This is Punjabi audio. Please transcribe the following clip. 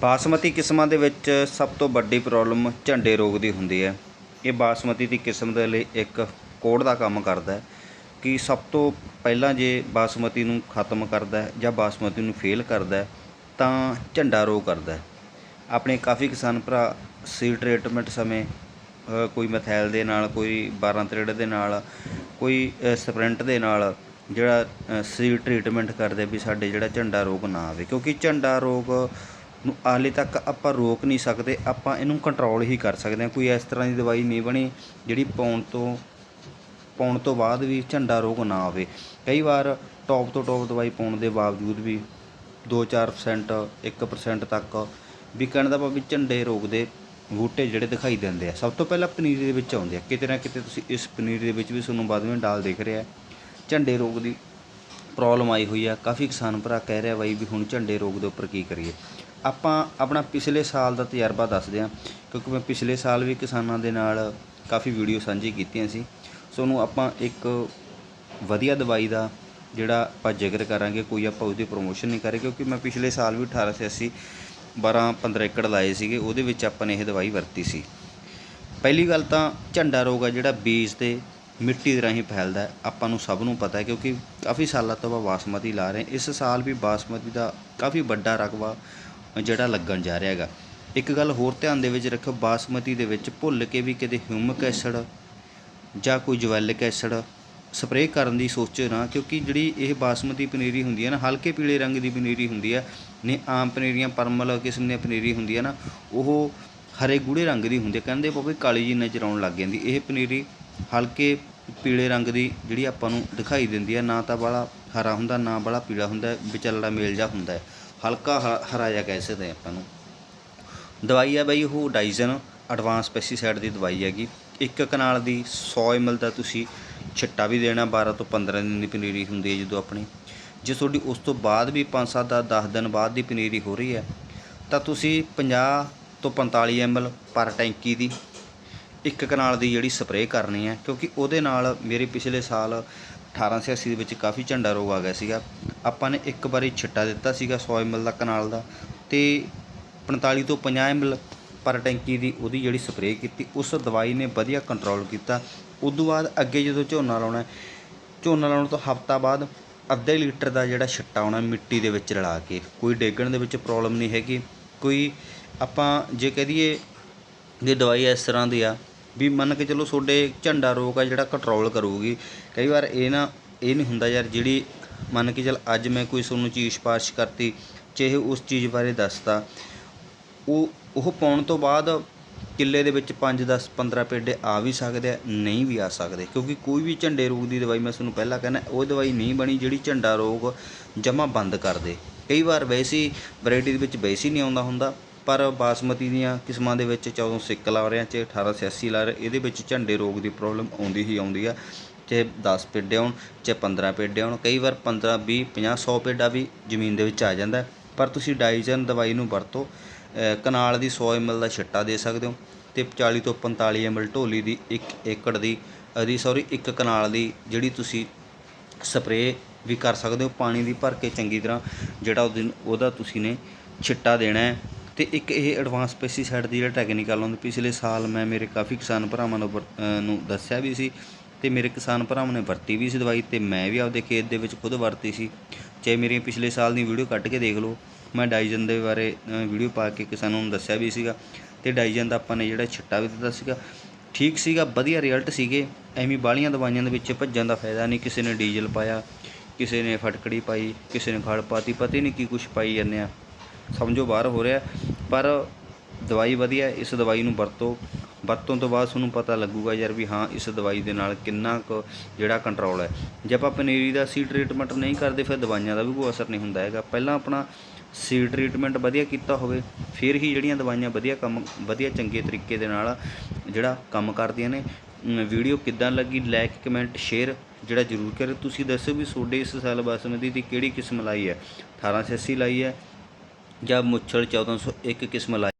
ਬਾਸਮਤੀ ਕਿਸਮਾਂ ਦੇ ਵਿੱਚ ਸਭ ਤੋਂ ਵੱਡੀ ਪ੍ਰੋਬਲਮ ਝੰਡੇ ਰੋਗ ਦੀ ਹੁੰਦੀ ਹੈ। ਇਹ ਬਾਸਮਤੀ ਦੀ ਕਿਸਮ ਦੇ ਲਈ ਇੱਕ ਕੋਡ ਦਾ ਕੰਮ ਕਰਦਾ ਹੈ ਕਿ ਸਭ ਤੋਂ ਪਹਿਲਾਂ ਜੇ ਬਾਸਮਤੀ ਨੂੰ ਖਤਮ ਕਰਦਾ ਹੈ ਜਾਂ ਬਾਸਮਤੀ ਨੂੰ ਫੇਲ ਕਰਦਾ ਹੈ ਤਾਂ ਝੰਡਾ ਰੋਗ ਕਰਦਾ ਹੈ। ਆਪਣੇ ਕਾਫੀ ਕਿਸਾਨ ਭਰਾ ਸੀਡ ਟ੍ਰੀਟਮੈਂਟ ਸਮੇਂ ਕੋਈ ਮਥੈਲ ਦੇ ਨਾਲ ਕੋਈ 12 ਤਰੇੜ ਦੇ ਨਾਲ ਕੋਈ ਅ, ਸਪਰਿੰਟ ਦੇ ਨਾਲ ਜਿਹੜਾ ਅ, ਸੀਡ ਟ੍ਰੀਟਮੈਂਟ ਕਰਦੇ ਵੀ ਸਾਡੇ ਜਿਹੜਾ ਝੰਡਾ ਰੋਗ ਨਾ ਆਵੇ। ਕਿਉਂਕਿ ਝੰਡਾ ਰੋਗ ਨੂੰ ਹਾਲੇ ਤੱਕ ਆਪਾਂ ਰੋਕ ਨਹੀਂ ਸਕਦੇ, ਆਪਾਂ ਇਹਨੂੰ ਕੰਟਰੋਲ ਹੀ ਕਰ ਸਕਦੇ ਹਾਂ। ਕੋਈ ਇਸ ਤਰ੍ਹਾਂ ਦੀ ਦਵਾਈ ਨਹੀਂ ਬਣੀ ਜਿਹੜੀ ਪਾਉਣ ਤੋਂ ਪਾਉਣ ਤੋਂ ਬਾਅਦ ਵੀ ਝੰਡਾ ਰੋਗ ਨਾ ਆਵੇ। ਕਈ ਵਾਰ ਟੌਪ ਤੋਂ ਟੌਪ ਦਵਾਈ ਪਾਉਣ ਦੇ ਬਾਵਜੂਦ ਵੀ 2-4% 1% ਤੱਕ ਵੀ ਕਹਿਣ ਦਾ ਭਾਵੇਂ ਝੰਡੇ ਰੋਗ ਦੇ ਬੂਟੇ ਜਿਹੜੇ ਦਿਖਾਈ ਦਿੰਦੇ ਆ। ਸਭ ਤੋਂ ਪਹਿਲਾਂ ਪਨੀਰੀ ਦੇ ਵਿੱਚ ਆਉਂਦੇ ਆ। ਕਿਤੇ ਨਾ ਕਿਤੇ ਤੁਸੀਂ ਇਸ ਪਨੀਰੀ ਦੇ ਵਿੱਚ ਵੀ ਤੁਹਾਨੂੰ ਬਾਅਦ ਡਾਲ ਦੇਖ ਰਿਹਾ। ਝੰਡੇ ਰੋਗ ਦੀ ਪ੍ਰੋਬਲਮ ਆਈ ਹੋਈ ਆ। ਕਾਫੀ ਕਿਸਾਨ ਭਰਾ ਕਹਿ ਰਿਹਾ ਬਾਈ ਵੀ ਹੁਣ ਝੰਡੇ ਰੋਗ ਦੇ ਉੱਪਰ ਕੀ ਕਰੀਏ। ਆਪਾਂ ਆਪਣਾ ਪਿਛਲੇ ਸਾਲ ਦਾ ਤਜਰਬਾ ਦੱਸਦੇ ਹਾਂ, ਕਿਉਂਕਿ ਮੈਂ ਪਿਛਲੇ ਸਾਲ ਵੀ ਕਿਸਾਨਾਂ ਦੇ ਨਾਲ ਕਾਫੀ ਵੀਡੀਓ ਸਾਂਝੀ ਕੀਤੀਆਂ ਸੀ। ਸੋ ਉਹਨੂੰ ਆਪਾਂ ਇੱਕ ਵਧੀਆ ਦਵਾਈ ਦਾ ਜਿਹੜਾ ਆਪਾਂ ਜ਼ਿਕਰ ਕਰਾਂਗੇ, ਕੋਈ ਆਪਾਂ ਉਹਦੀ ਪ੍ਰੋਮੋਸ਼ਨ ਨਹੀਂ ਕਰੇ, ਕਿਉਂਕਿ ਮੈਂ ਪਿਛਲੇ ਸਾਲ ਵੀ 1880 12 15 ਏਕੜ ਲਾਏ ਸੀਗੇ, ਉਹਦੇ ਵਿੱਚ ਆਪਾਂ ਨੇ ਇਹ ਦਵਾਈ ਵਰਤੀ ਸੀ। ਪਹਿਲੀ ਗੱਲ ਤਾਂ ਝੰਡਾ ਰੋਗ ਆ ਜਿਹੜਾ ਬੀਜ ਤੇ ਮਿੱਟੀ ਦੇ ਰਾਹੀਂ ਫੈਲਦਾ ਆਪਾਂ ਨੂੰ ਸਭ ਨੂੰ ਪਤਾ ਹੈ, ਕਿਉਂਕਿ ਕਾਫੀ ਸਾਲਾਂ ਤੋਂ ਆਪਾਂ ਬਾਸਮਤੀ ਲਾ ਰਹੇ ਇਸ ਸਾਲ ਵੀ ਬਾਸਮਤੀ ਦਾ ਕਾਫੀ ਵੱਡਾ ਰਕਬਾ ਜਿਹੜਾ ਲੱਗਣ ਜਾ ਰਿਹਾ ਹੈਗਾ। ਇੱਕ ਗੱਲ ਹੋਰ ਧਿਆਨ ਦੇ ਵਿੱਚ ਰੱਖੋ ਬਾਸਮਤੀ ਦੇ ਵਿੱਚ ਭੁੱਲ ਕੇ ਵੀ ਕਿਤੇ ਹਿਊਮਿਕ ਐਸਿਡ ਜਾਂ ਕੋਈ ਜਵੈਲਿਕ ਐਸਿਡ ਸਪਰੇਅ ਕਰਨ ਦੀ ਸੋਚੋ ਨਾ, ਕਿਉਂਕਿ ਜਿਹੜੀ ਇਹ ਬਾਸਮਤੀ ਪਨੀਰੀ ਹੁੰਦੀ ਹੈ ਨਾ, ਹਲਕੇ ਪੀਲੇ ਰੰਗ ਦੀ ਪਨੀਰੀ ਹੁੰਦੀ ਹੈ, ਨੇ ਆਮ ਪਨੀਰੀਆਂ, ਪਰਮਲ ਕਿਸਮ ਦੀਆਂ ਪਨੀਰੀ ਹੁੰਦੀ ਹੈ ਨਾ, ਉਹ ਹਰੇ ਗੂੜੇ ਰੰਗ ਦੀ ਹੁੰਦੀ ਹੈ। ਕਹਿੰਦੇ ਪਵੇ ਕਾਲੀ ਜੀ ਨਜ਼ਰ ਆਉਣ ਲੱਗ ਜਾਂਦੀ। ਇਹ ਪਨੀਰੀ ਹਲਕੇ ਪੀਲੇ ਰੰਗ ਦੀ ਜਿਹੜੀ ਆਪਾਂ ਨੂੰ ਦਿਖਾਈ ਦਿੰਦੀ ਹੈ, ਨਾ ਤਾਂ ਵਾਲਾ ਹਰਾ ਹੁੰਦਾ, ਨਾ ਬੜਾ ਪੀਲਾ ਹੁੰਦਾ, ਵਿਚਲੜਾ ਮੇਲ ਜਾ ਹੁੰਦਾ ਹਲਕਾ ਹ- ਹਰਾ ਜਿਹਾ ਕਹਿ ਸਕਦੇ ਹਾਂ ਆਪਾਂ ਨੂੰ। ਦਵਾਈ ਹੈ ਬਈ ਉਹ ਡਾਈਜ਼ਨ ਐਡਵਾਂਸ ਪੈਸਟੀਸਾਈਡ ਦੀ ਦਵਾਈ ਹੈਗੀ। ਇੱਕ ਕਨਾਲ ਦੀ 100 ml ਦਾ ਤੁਸੀਂ ਛਿੱਟਾ ਵੀ ਦੇਣਾ 12 ਤੋਂ 15 ਦਿਨ ਦੀ ਪਨੀਰੀ ਹੁੰਦੀ ਹੈ ਜਦੋਂ ਆਪਣੀ। ਜੇ ਤੁਹਾਡੀ ਉਸ ਤੋਂ ਬਾਅਦ ਵੀ 5-7 ਦਾ 10 ਦਿਨ ਬਾਅਦ ਦੀ ਪਨੀਰੀ ਹੋ ਰਹੀ ਹੈ, ਤਾਂ ਤੁਸੀਂ 50 ਤੋਂ 45 ml ਪਰ ਟੈਂਕੀ ਦੀ ਇੱਕ ਕਨਾਲ ਦੀ ਜਿਹੜੀ ਸਪਰੇਅ ਕਰਨੀ ਹੈ, ਕਿਉਂਕਿ ਉਹਦੇ ਨਾਲ ਮੇਰੇ ਪਿਛਲੇ ਸਾਲ 1880 ਦੇ ਵਿੱਚ ਕਾਫੀ ਝੰਡਾ ਰੋਗ ਆ ਗਿਆ ਸੀਗਾ। ਆਪਾਂ ਨੇ ਇੱਕ ਵਾਰੀ ਛਿੱਟਾ ਦਿੱਤਾ ਸੀਗਾ 100 ml ਦਾ ਕਨਾਲ ਦਾ ਤੇ 45 ਤੋਂ 50 ml ਪਰ ਟੈਂਕੀ ਦੀ ਉਹਦੀ ਜਿਹੜੀ ਸਪਰੇਅ ਕੀਤੀ, ਉਸ ਦਵਾਈ ਨੇ ਵਧੀਆ ਕੰਟਰੋਲ ਕੀਤਾ। ਉਦੋਂ ਬਾਅਦ ਅੱਗੇ ਜਦੋਂ ਝੋਨਾ ਲਾਉਣਾ, ਝੋਨਾ ਲਾਉਣ ਤੋਂ ਹਫਤਾ ਬਾਅਦ ਅੱਧੇ ਲੀਟਰ ਦਾ ਜਿਹੜਾ ਛਿੱਟਾ ਆਉਣਾ ਮਿੱਟੀ ਦੇ ਵਿੱਚ ਰਲਾ ਕੇ, ਕੋਈ ਡੇਗਣ ਦੇ ਵਿੱਚ ਪ੍ਰੋਬਲਮ ਨਹੀਂ ਹੈਗੀ। ਕੋਈ ਆਪਾਂ ਜੇ ਕਹਿ ਦਈਏ ਇਹ ਦਵਾਈ ਇਸ ਤਰ੍ਹਾਂ ਦੀ ਆ ਵੀ ਮੰਨ ਕੇ ਚਲੋ ਤੁਹਾਡੇ ਝੰਡਾ ਰੋਗ ਆ ਜਿਹੜਾ ਕੰਟਰੋਲ ਕਰੂਗੀ। ਕਈ ਵਾਰ ਇਹ ਨਾ, ਇਹ ਨਹੀਂ ਹੁੰਦਾ ਯਾਰ ਜਿਹੜੀ ਮੰਨ ਕੇ ਚੱਲ ਅੱਜ ਮੈਂ ਕੋਈ ਤੁਹਾਨੂੰ ਚੀਜ਼ ਸਿਫਾਰਿਸ਼ ਕਰਤੀ, ਚਾਹੇ ਉਸ ਚੀਜ਼ ਬਾਰੇ ਦੱਸਤਾ। ਉਹ ਉਹ ਪਾਉਣ ਤੋਂ ਬਾਅਦ ਕਿੱਲੇ ਦੇ ਵਿੱਚ 5 10 15 ਪੇਡੇ ਆ ਵੀ ਸਕਦੇ ਆ, ਨਹੀਂ ਵੀ ਆ ਸਕਦੇ। ਕਿਉਂਕਿ ਕੋਈ ਵੀ ਝੰਡੇ ਰੋਗ ਦੀ ਦਵਾਈ ਮੈਂ ਤੁਹਾਨੂੰ ਪਹਿਲਾਂ ਕਹਿੰਦਾ, ਉਹ ਦਵਾਈ ਨਹੀਂ ਬਣੀ ਜਿਹੜੀ ਝੰਡਾ ਰੋਗ ਜਮਾ ਬੰਦ ਕਰ ਦੇ। ਕਈ ਵਾਰ ਵੈਸੇ ਹੀ ਵੈਰਾਈਟੀ ਦੇ ਵਿੱਚ ਵੈਸੇ ਨਹੀਂ ਆਉਂਦਾ ਹੁੰਦਾ। ਪਰ ਬਾਸਮਤੀ ਦੀਆਂ ਕਿਸਮਾਂ ਦੇ ਵਿੱਚ 14 ਸਿੱਕ ਲਾ ਰਹੇ ਆ ਚਾਹੇ 1886 ਲਾ ਰਹੇ ਇਹਦੇ ਵਿੱਚ ਝੰਡੇ ਰੋਗ ਦੀ ਪ੍ਰੋਬਲਮ ਆਉਂਦੀ ਹੀ ਆਉਂਦੀ ਆ। ਚਾਹੇ 10 ਪੇਡੇ ਆਉਣ ਚਾਹੇ 15 ਪੇਡੇ ਆਉਣ। ਕਈ ਵਾਰ 15 20 50 100 ਪੇਡਾ ਵੀ ਜ਼ਮੀਨ ਦੇ ਵਿੱਚ ਆ ਜਾਂਦਾ। ਪਰ ਤੁਸੀਂ ਡਾਈਜਨ ਦਵਾਈ ਨੂੰ ਵਰਤੋ। ਕਨਾਲ ਦੀ 100 ml ਦਾ ਛਿੱਟਾ ਦੇ ਸਕਦੇ ਹੋ ਤੇ 40 ਤੋਂ 45 ml ਢੋਲੀ ਦੀ 1 ਏਕੜ ਦੀ ਅਦੀ ਸੌਰੀ ਇੱਕ ਕਨਾਲ ਦੀ ਜਿਹੜੀ ਤੁਸੀਂ ਸਪਰੇਅ ਵੀ ਕਰ ਸਕਦੇ ਹੋ। ਪਾਣੀ ਦੀ ਭਰ ਕੇ ਚੰਗੀ ਤਰ੍ਹਾਂ ਜਿਹੜਾ ਉਹਦੇ ਉਹਦਾ ਤੁਸੀਂ ਨੇ ਛਿੱਟਾ ਦੇਣਾ ਹੈ। ਅਤੇ ਇੱਕ ਇਹ ਐਡਵਾਂਸ ਪੈਸਟੀਸਾਈਡ ਦੀ ਜਿਹੜਾ ਟੈਕਨੀਕਲ ਹੁੰਦਾ, ਪਿਛਲੇ ਸਾਲ ਮੈਂ ਮੇਰੇ ਕਾਫੀ ਕਿਸਾਨ ਭਰਾਵਾਂ ਨੂੰ ਵਰ- ਨੂੰ ਦੱਸਿਆ ਵੀ ਸੀ ਅਤੇ ਮੇਰੇ ਕਿਸਾਨ ਭਰਾਵਾਂ ਨੇ ਵਰਤੀ ਵੀ ਸੀ ਦਵਾਈ ਅਤੇ ਮੈਂ ਵੀ ਆਪਦੇ ਖੇਤ ਦੇ ਵਿੱਚ ਖੁਦ ਵਰਤੀ ਸੀ। ਚਾਹੇ ਮੇਰੀਆਂ ਪਿਛਲੇ ਸਾਲ ਦੀ ਵੀਡੀਓ ਕੱਢ ਕੇ ਦੇਖ ਲਓ, ਮੈਂ ਡਾਈਜਨ ਦੇ ਬਾਰੇ ਵੀਡੀਓ ਪਾ ਕੇ ਕਿਸਾਨਾਂ ਨੂੰ ਦੱਸਿਆ ਵੀ ਸੀਗਾ ਅਤੇ ਡਾਈਜਨ ਦਾ ਆਪਾਂ ਨੇ ਜਿਹੜਾ ਛਿੱਟਾ ਵੀ ਦਿੱਤਾ ਸੀਗਾ, ਠੀਕ ਸੀਗਾ, ਵਧੀਆ ਰਿਜ਼ਲਟ ਸੀਗੇ, ਐਵੇਂ ਬਾਲੀਆਂ ਦਵਾਈਆਂ ਦੇ ਵਿੱਚ ਭੱਜਣ ਦਾ ਫਾਇਦਾ ਨਹੀਂ, ਕਿਸੇ ਨੇ ਡੀਜ਼ਲ ਪਾਇਆ, ਕਿਸੇ ਨੇ ਫਟਕੜੀ ਪਾਈ, ਕਿਸੇ ਨੇ ਖੜ ਪਾਤੀ, ਪਤਾ ਹੀ ਨਹੀਂ ਕੀ ਕੁਛ ਪਾਈ ਜਾਂਦੇ ਆ। ਸਮਝੋ ਬਾਹਰ ਹੋ ਰਿਹਾ। ਪਰ ਦਵਾਈ ਵਧੀਆ, ਇਸ ਦਵਾਈ ਨੂੰ ਵਰਤੋ। ਵਰਤੋਂ ਤੋਂ ਬਾਅਦ ਤੁਹਾਨੂੰ ਪਤਾ ਲੱਗੂਗਾ ਯਾਰ ਵੀ ਹਾਂ, ਇਸ ਦਵਾਈ ਦੇ ਨਾਲ ਕਿੰਨਾ ਕੁ ਜਿਹੜਾ ਕੰਟਰੋਲ ਹੈ। ਜੇ ਆਪਾਂ ਪਨੀਰੀ ਦਾ ਸੀ ਟ੍ਰੀਟਮੈਂਟ ਨਹੀਂ ਕਰਦੇ, ਫਿਰ ਦਵਾਈਆਂ ਦਾ ਵੀ ਕੋਈ ਅਸਰ ਨਹੀਂ ਹੁੰਦਾ ਹੈਗਾ। ਪਹਿਲਾਂ ਆਪਣਾ ਸੀ ਟ੍ਰੀਟਮੈਂਟ ਵਧੀਆ ਕੀਤਾ ਹੋਵੇ, ਫਿਰ ਹੀ ਜਿਹੜੀਆਂ ਦਵਾਈਆਂ ਵਧੀਆ ਕੰਮ, ਵਧੀਆ ਚੰਗੇ ਤਰੀਕੇ ਦੇ ਨਾਲ ਜਿਹੜਾ ਕੰਮ ਕਰਦੀਆਂ ਨੇ। ਵੀਡੀਓ ਕਿੱਦਾਂ ਲੱਗੀ ਲਾਈਕ ਕਮੈਂਟ ਸ਼ੇਅਰ ਜਿਹੜਾ ਜ਼ਰੂਰ ਕਰੇ ਤੁਸੀਂ ਦੱਸੋ ਵੀ ਤੁਹਾਡੇ ਇਸ ਸਾਲ ਬਾਸਮਤੀ ਦੀ ਕਿਹੜੀ ਕਿਸਮ ਲਾਈ ਹੈ? 1880 ਲਾਈ ਹੈ ਜਾਂ ਮੁੱਛੜ 1401 ਕਿਸਮ ਲਾਈ